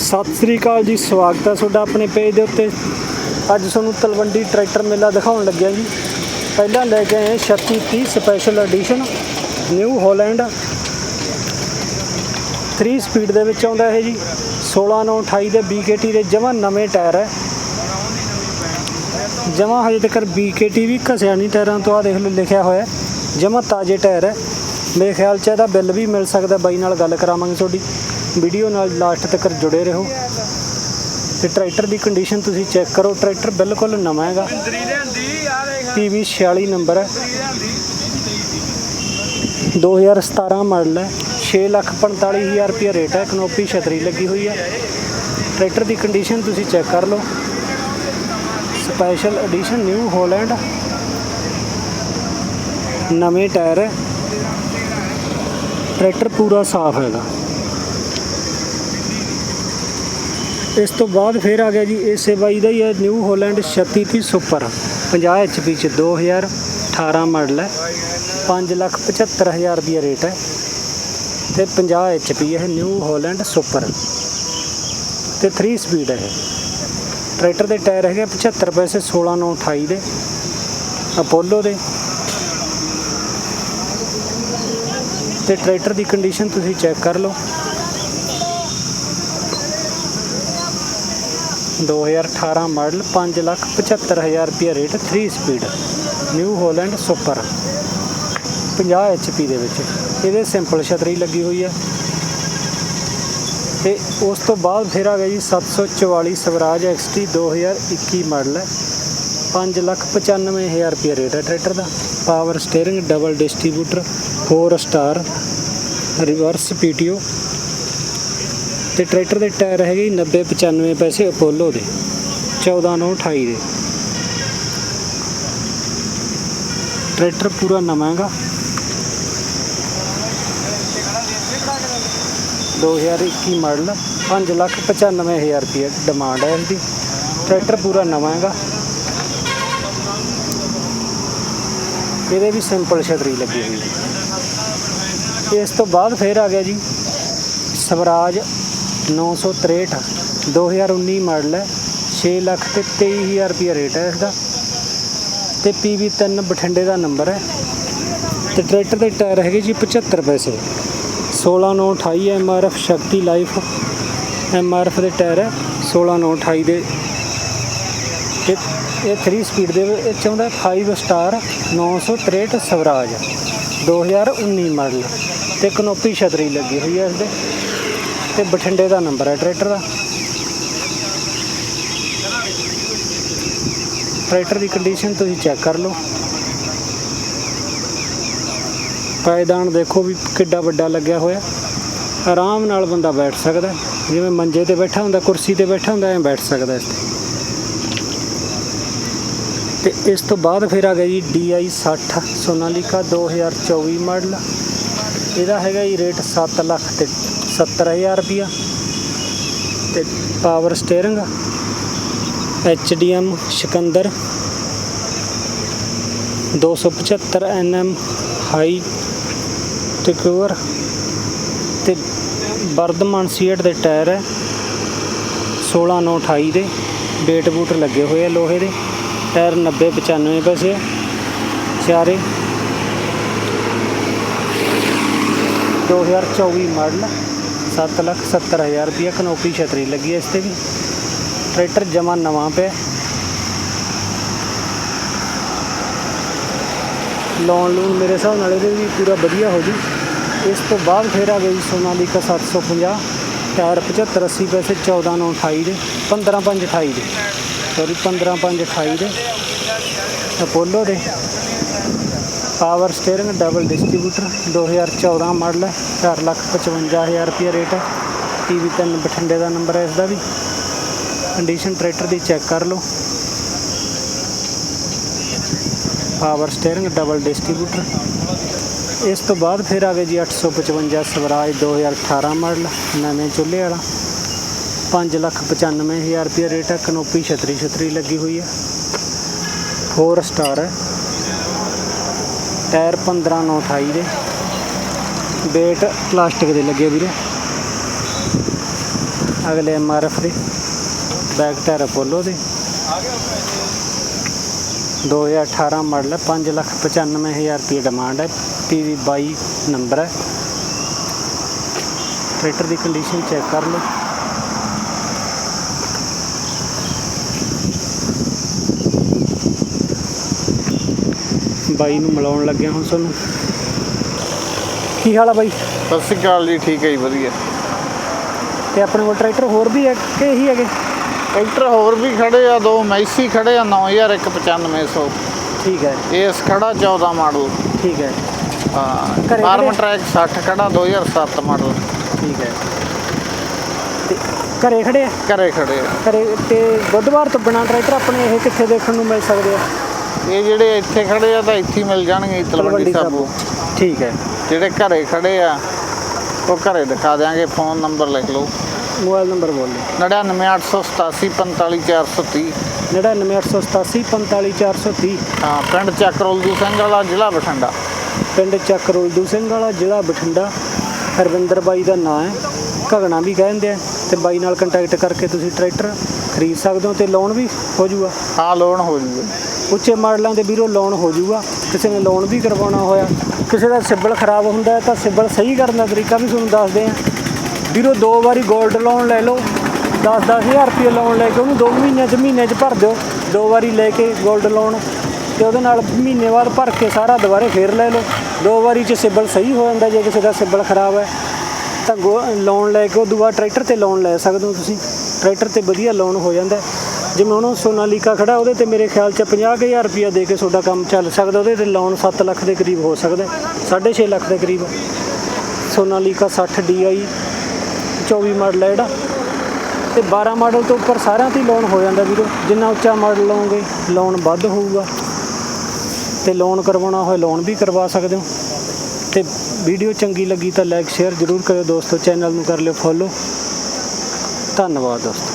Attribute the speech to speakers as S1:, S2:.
S1: ਸਤਿ ਸ੍ਰੀ ਅਕਾਲ ਜੀ, ਸਵਾਗਤ ਹੈ ਤੁਹਾਡਾ ਆਪਣੇ ਪੇਜ ਦੇ ਉੱਤੇ। ਅੱਜ ਤੁਹਾਨੂੰ ਤਲਵੰਡੀ ਟਰੈਕਟਰ ਮੇਲਾ ਦਿਖਾਉਣ ਲੱਗਿਆ ਜੀ। ਪਹਿਲਾਂ ਲੈ ਕੇ ਆਏ 3630 special edition new Holland 3 speed ਦੇ ਵਿੱਚ ਆਉਂਦਾ ਇਹ ਜੀ। 16928 ਦੇ BKT ਦੇ ਜਮਾਂ ਨਵੇਂ ਟਾਇਰ ਹੈ। ਜਮਾਂ ਹਜੇ ਤੱਕ BKT ਵੀ ਘਸਿਆ ਨਹੀਂ ਟਾਇਰਾਂ ਤੋਂ ਆ ਦੇਖ ਲਓ ਲਿਖਿਆ ਹੋਇਆ ਜਮਾਂ ਤਾਜ਼ੇ ਟਾਇਰ ਹੈ। ਮੇਰੇ ਖਿਆਲ ਚ ਇਹਦਾ ਬਿੱਲ ਵੀ ਮਿਲ ਸਕਦਾ, ਬਾਈ ਨਾਲ ਗੱਲ ਕਰਾਵਾਂਗੇ ਤੁਹਾਡੀ। ਵੀਡੀਓ ਨਾਲ ਲਾਸਟ ਤੱਕ ਜੁੜੇ ਰਹੋ। ਤੇ ਟਰੈਕਟਰ ਦੀ ਕੰਡੀਸ਼ਨ ਤੁਸੀਂ ਚੈੱਕ ਕਰੋ। ਟਰੈਕਟਰ ਬਿਲਕੁਲ ਨਵਾਂ ਹੈਗਾ। PV 46 ਨੰਬਰ ਹੈ। 2017 ਮਾਡਲ ਹੈ। 645000 ਰੁਪਏ ਰੇਟ ਹੈ। ਕਨੋਪੀ ਛਤਰੀ ਲੱਗੀ ਹੋਈ ਹੈ। ਟਰੈਕਟਰ ਦੀ ਕੰਡੀਸ਼ਨ ਤੁਸੀਂ ਚੈੱਕ ਕਰ ਲਓ। ਸਪੈਸ਼ਲ ਐਡੀਸ਼ਨ ਨਿਊ ਹੋਲੈਂਡ ਨਵੇਂ ਟਾਇਰ ਹੈ। ਟਰੈਕਟਰ ਪੂਰਾ ਸਾਫ਼ ਹੈਗਾ। ਇਸ ਤੋਂ ਬਾਅਦ ਫਿਰ ਆ ਗਿਆ ਜੀ ਇਸੇ ਬਾਈ ਦਾ ਹੀ ਹੈ ਨਿਊ ਹਾਲੈਂਡ 3630 ਸੁਪਰ 50 HP ਚ 2018 ਮਾਡਲ ਹੈ 575000 ਰੁਪਏ ਰੇਟ ਹੈ। ਤੇ 50 HP ਇਹ ਨਿਊ ਹਾਲੈਂਡ ਸੁਪਰ ਤੇ 3 ਸਪੀਡ ਹੈ ਇਹ। ਟਰੈਕਟਰ ਦੇ ਟਾਇਰ ਹੈਗੇ 75 ਪੈਸੇ 16 9 28 ਦੇ ਅਪੋਲੋ ਦੇ। ਤੇ ਟਰੈਕਟਰ ਦੀ ਕੰਡੀਸ਼ਨ ਤੁਸੀਂ ਚੈੱਕ ਕਰ ਲਓ। 2018 ਮਾਡਲ 575000 ਰੁਪਏ rate 3 speed new Holland super 50 HP ਦੇ ਵਿੱਚ। ਇਹਦੇ ਸਿੰਪਲ ਛਤਰੀ ਲੱਗੀ ਹੋਈ ਹੈ। ਤੇ ਉਸ ਤੋਂ ਬਾਅਦ ਫਿਰ ਆ ਗਿਆ ਜੀ 744 ਸਵਰਾਜ XT 2021 ਮਾਡਲ ਹੈ। 595000 ਰੁਪਏ ਰੇਟ ਹੈ ਟਰੈਕਟਰ ਦਾ। Power steering double distributor 4 star reverse PTO ਤੇ ਟਰੈਕਟਰ ਦੇ ਟਾਇਰ ਹੈਗੇ ਜੀ 90 95 ਪੈਸੇ ਅਪੋਲੋ ਦੇ 14 9 28 ਦੇ। ਟਰੈਕਟਰ ਪੂਰਾ ਨਵਾਂ ਹੈਗਾ। 2021 ਮਾਡਲ 595000 ਰੁਪਏ ਡਿਮਾਂਡ ਹੈ ਇਹਦੀ। ਟਰੈਕਟਰ ਪੂਰਾ ਨਵਾਂ ਹੈਗਾ। ਇਹਦੇ ਵੀ ਸਿੰਪਲ ਛਤਰੀ ਲੱਗੀ ਹੋਈ ਹੈ। ਇਸ ਤੋਂ ਬਾਅਦ ਫਿਰ ਆ ਗਿਆ ਜੀ ਸਵਰਾਜ 963 2019 ਮਾਡਲ ਹੈ 6 ਲੱਖ ਤੇ 23000 ਰੁਪਏ ਰੇਟ ਹੈ ਇਸਦਾ। ਤੇ PV3 ਬਠਿੰਡੇ ਦਾ ਨੰਬਰ ਹੈ। ਤੇ ਟਰੈਕਟਰ ਦੇ ਟਾਇਰ ਹੈਗੇ ਜੀ 75 ਪੈਸੇ। 16928 MRF ਸ਼ਕਤੀ ਲਾਈਫ MRF ਦੇ ਟਾਇਰ ਹੈ 16928 ਦੇ। ਤੇ ਇਹ 3 ਸਪੀਡ ਦੇ ਇਹ ਚਾਹੁੰਦਾ 5 ਸਟਾਰ 963 ਸਵਰਾਜ 2019 ਮਾਡਲ। ਤੇ ਕਨੋਪੀ ਛਤਰੀ ਲੱਗੀ ਹੋਈ ਹੈ ਇਸ ਦੇ ਤੇ ਬਠਿੰਡੇ ਦਾ ਨੰਬਰ ਹੈ ਟਰੈਕਟਰ ਦਾ। ਟਰੈਕਟਰ ਦੀ ਕੰਡੀਸ਼ਨ ਤੁਸੀਂ ਚੈੱਕ ਕਰ ਲਓ। ਪਾਇਦਾਨ ਦੇਖੋ ਵੀ ਕਿੱਡਾ ਵੱਡਾ ਲੱਗਿਆ ਹੋਇਆ। ਆਰਾਮ ਨਾਲ ਬੰਦਾ ਬੈਠ ਸਕਦਾ ਜਿਵੇਂ ਮੰਜੇ ਤੇ ਬੈਠਾ ਹੁੰਦਾ, ਕੁਰਸੀ ਤੇ ਬੈਠਾ ਹੁੰਦਾ, ਐਂ ਬੈਠ ਸਕਦਾ ਇਸ ਤੇ ਤੇ ਇਸ ਤੋਂ ਬਾਅਦ ਫਿਰ ਆ ਗਿਆ ਜੀ DI 60 ਸੋਨਾਲੀਕਾ 2024 ਮਾਡਲ। ਇਹਦਾ ਹੈਗਾ ਜੀ ਰੇਟ 7 ਲੱਖ ਤੇ 70000 ਰੁਪਿਆ ਤੇ power steering HDM Sikandar 275 NM high ਤੇ ਕਵਰ ਤੇ ਵਰਧਮਾਨ ਸੀਟ ਦੇ ਟਾਇਰ ਹੈ। 16928 ਦੇ ਬੇਟ ਬੂਟ ਲੱਗੇ ਹੋਏ ਆ ਲੋਹੇ ਦੇ। ਟਾਇਰ 90 95 ਪੈਸੇ ਚਾਰੇ 2024 ਮਾਡਲ। 7 ਲੱਖ 70 ਹਜ਼ਾਰ ਰੁਪਏ ਕਨੋਪੀ ਛਤਰੀ ਲੱਗੀ ਹੈ ਇਸ ਤੇ ਵੀ। ਟਰੈਕਟਰ ਜਮਾ ਨਵਾਂ ਪਿਆ। ਲੋਨ ਲੂਨ ਮੇਰੇ ਹਿਸਾਬ ਨਾਲ ਇਹਦੇ ਵੀ ਪੂਰਾ ਵਧੀਆ ਹੋ ਜੂ। ਇਸ ਤੋਂ ਬਾਅਦ ਫਿਰ ਆ ਗਈ ਸੋਨਾਲੀਕਾ 750 ਟਾਇਰ 75 80 ਪੈਸੇ 14 9 28 ਦੇ 15 5 28 ਦੇ। ਸੌਰੀ 15 5 28 ਦੇ। ਅਪੋਲੋ ਦੇ। Power steering double distributor 2014 model ਹੈ। 4 ਲੱਖ 55000 ਰੁਪਏ ਰੇਟ ਹੈ। ਟੀਵੀ 3 ਬਠਿੰਡੇ ਦਾ ਨੰਬਰ ਹੈ ਇਸ ਦਾ ਵੀ। ਕੰਡੀਸ਼ਨ ਟਰੈਕਟਰ ਦੀ ਚੈੱਕ ਕਰ ਲਓ। ਪਾਵਰ ਸਟੀਅਰਿੰਗ ਡਬਲ ਡਿਸਟ੍ਰੀਬਿਊਟਰ ਇਸ ਤੋਂ ਬਾਅਦ ਫਿਰ ਆ ਗਏ ਜੀ 855 ਸਵਰਾਜ 2018 ਮਾਡਲ ਨਵੇਂ ਚੁੱਲ੍ਹੇ ਵਾਲਾ। 5 ਲੱਖ 95000 ਰੁਪਏ ਰੇਟ ਹੈ ਕਨੋਪੀ ਛਤਰੀ ਛਤਰੀ ਲੱਗੀ ਹੋਈ ਹੈ 4 ਸਟਾਰ ਹੈ ਟਾਇਰ 15 9 28 ਦੇ। ਵੇਟ ਪਲਾਸਟਿਕ ਦੇ ਲੱਗੇ ਵੀਰੇ। ਅਗਲੇ ਐਮਆਰਐਫ ਦੇ। ਬੈਕ ਟਾਇਰ ਅਪੋਲੋ ਦੇ। 2018 ਮਾਡਲ ਹੈ 595000 ਰੁਪਏ ਡਿਮਾਂਡ ਹੈ ਪੀਵੀ 22 ਨੰਬਰ ਹੈ ਟਰੈਕਟਰ ਦੀ ਕੰਡੀਸ਼ਨ ਚੈੱਕ ਕਰ ਲਓ। ਬਾਈ ਨੂੰ ਮਿਲਾਉਣ ਲੱਗਿਆ ਹੁਣ ਤੁਹਾਨੂੰ। ਕੀ ਹਾਲ ਆ ਬਾਈ?
S2: ਸਤਿ ਸ਼੍ਰੀ ਅਕਾਲ ਜੀ ਠੀਕ ਹੈ ਜੀ ਵਧੀਆ।
S1: ਤੇ ਆਪਣੇ ਕੋਲ ਟਰੈਕਟਰ ਹੋਰ ਵੀ ਹੈ ਕਿ ਇਹੀ ਹੈਗੇ?
S2: ਟਰੈਕਟਰ ਹੋਰ ਵੀ ਖੜੇ ਆ ਦੋ ਮੈਸੀ ਖੜੇ ਆ 9195
S1: ਠੀਕ ਹੈ।
S2: ਏਸ ਖੜਾ 14 ਮਾਡਲ।
S1: ਠੀਕ ਹੈ।
S2: ਹਾਂ ਫਾਰਮ? ਟਰੈਕ 60 ਖੜਾ 2007 ਮਾਡਲ।
S1: ਠੀਕ ਹੈ। ਤੇ ਘਰੇ ਖੜੇ ਆ?
S2: ਘਰੇ ਖੜੇ ਆ।
S1: ਘਰੇ ਤੇ ਬੁੱਧਵਾਰ ਤੋਂ ਬਿਨਾਂ ਟਰੈਕਟਰ ਆਪਣੇ ਇਹ ਕਿੱਥੇ ਦੇਖਣ ਨੂੰ ਮਿਲ ਸਕਦੇ ਆ?
S2: ਇਹ ਜਿਹੜੇ ਇੱਥੇ ਖੜੇ ਆ ਤਾਂ ਇੱਥੇ ਮਿਲ ਜਾਣਗੇ ਤਲਵੰਡੀ ਸਾਬੋ।
S1: ਠੀਕ ਹੈ।
S2: ਜਿਹੜੇ ਘਰੇ ਖੜੇ ਆ ਉਹ ਘਰੇ ਦਿਖਾ ਦਿਆਂਗੇ ਫੋਨ ਨੰਬਰ ਲਿਖ ਲਓ।
S1: ਮੋਬਾਈਲ ਨੰਬਰ ਬੋਲ ਲਓ
S2: 99887 45430
S1: 99887 45430
S2: ਹਾਂ ਪਿੰਡ ਚੱਕਰੋਲਦੂ ਸਿੰਘ ਵਾਲਾ ਜ਼ਿਲ੍ਹਾ ਬਠਿੰਡਾ।
S1: ਪਿੰਡ ਚੱਕ ਰੁਲਦੂ ਸਿੰਘ ਵਾਲਾ ਜ਼ਿਲ੍ਹਾ ਬਠਿੰਡਾ। ਹਰਵਿੰਦਰ ਬਾਈ ਦਾ ਨਾਂ ਹੈ। ਘਗਣਾ ਵੀ ਕਹਿੰਦੇ ਆ। ਤੇ ਬਾਈ ਨਾਲ ਕੰਟੈਕਟ ਕਰਕੇ ਤੁਸੀਂ ਟਰੈਕਟਰ ਖਰੀਦ ਸਕਦੇ ਹੋ ਤੇ ਲੋਨ ਵੀ ਹੋ ਜਾਊਗਾ
S2: ਹਾਂ ਲੋਨ ਹੋ ਜੂਗਾ।
S1: ਉੱਚੇ ਮਾਡਲਾਂ ਦੇ ਵੀਰੋ ਲੋਨ ਹੋ ਜਾਊਗਾ। ਕਿਸੇ ਨੇ ਲੋਨ ਵੀ ਕਰਵਾਉਣਾ ਹੋਇਆ। ਕਿਸੇ ਦਾ ਸਿਬਲ ਖਰਾਬ ਹੁੰਦਾ ਹੈ ਤਾਂ ਸਿਬਲ ਸਹੀ ਕਰਨ ਦਾ ਤਰੀਕਾ ਵੀ ਤੁਹਾਨੂੰ ਦੱਸਦੇ ਆ ਵੀਰੋ ਦੋ ਵਾਰੀ 골ਡ ਲੋਨ ਲੈ ਲਓ। 10-10000 ਰੁਪਏ ਲੋਨ ਲੈ ਕੇ ਉਹਨੂੰ 2 ਮਹੀਨਿਆਂ 'ਚ ਮਹੀਨੇ 'ਚ ਭਰ ਦਿਓ। ਦੋ ਵਾਰੀ ਲੈ ਕੇ 골ਡ ਲੋਨ ਤੇ ਉਹਦੇ ਨਾਲ ਮਹੀਨੇ ਬਾਅਦ ਭਰ ਕੇ ਸਾਰਾ ਦੁਬਾਰੇ ਫੇਰ ਲੈ ਲਓ। ਦੋ ਵਾਰੀ 'ਚ ਸਿਬਲ ਸਹੀ ਹੋ ਜਾਂਦਾ ਜੇ ਕਿਸੇ ਦਾ ਸਿਬਲ ਖਰਾਬ ਹੈ। ਤਾਂ ਲੋਨ ਲੈ ਕੇ ਉਹ ਦੁਬਾਰਾ ਟਰੈਕਟਰ ਤੇ ਲੋਨ ਲੈ ਸਕਦੇ ਹੋ ਤੁਸੀਂ। ਟਰੈਕਟਰ ਤੇ ਵਧੀਆ ਲੋਨ ਹੋ ਜਾਂਦਾ ਜਿਵੇਂ ਹੁਣ ਉਹ ਸੋਨਾਲੀਕਾ ਖੜਾ, ਉਹਦੇ ਤੇ ਮੇਰੇ ਖਿਆਲ 'ਚ 50000 ਰੁਪਇਆ ਦੇ ਕੇ ਤੁਹਾਡਾ ਕੰਮ ਚੱਲ ਸਕਦਾ, ਉਹਦੇ ਤੇ ਲੋਨ 7 ਲੱਖ ਦੇ ਕਰੀਬ ਹੋ ਸਕਦਾ 6.5 ਲੱਖ ਦੇ ਕਰੀਬ। ਸੋਨਾਲੀਕਾ 60 DI 24 ਮਾਡਲ ਹੈ ਜਿਹੜਾ। ਤੇ 12 ਮਾਡਲ ਤੋਂ ਉੱਪਰ ਸਾਰਿਆਂ ਤੇ ਲੋਨ ਹੋ ਜਾਂਦਾ ਵੀਰੋ। ਜਿੰਨਾ ਉੱਚਾ ਮਾਡਲ ਲਓਗੇ ਲੋਨ ਵੱਧ ਹੋਊਗਾ। ਤੇ ਲੋਨ ਕਰਵਾਉਣਾ ਹੋਏ ਲੋਨ ਵੀ ਕਰਵਾ ਸਕਦੇ ਹੋ। ਤੇ ਵੀਡੀਓ ਚੰਗੀ ਲੱਗੀ ਤਾਂ ਲਾਈਕ ਸ਼ੇਅਰ ਜ਼ਰੂਰ ਕਰਿਓ ਦੋਸਤੋ ਚੈਨਲ ਨੂੰ ਕਰ ਲਿਓ ਫੋਲੋ ਧੰਨਵਾਦ ਦੋਸਤੋ।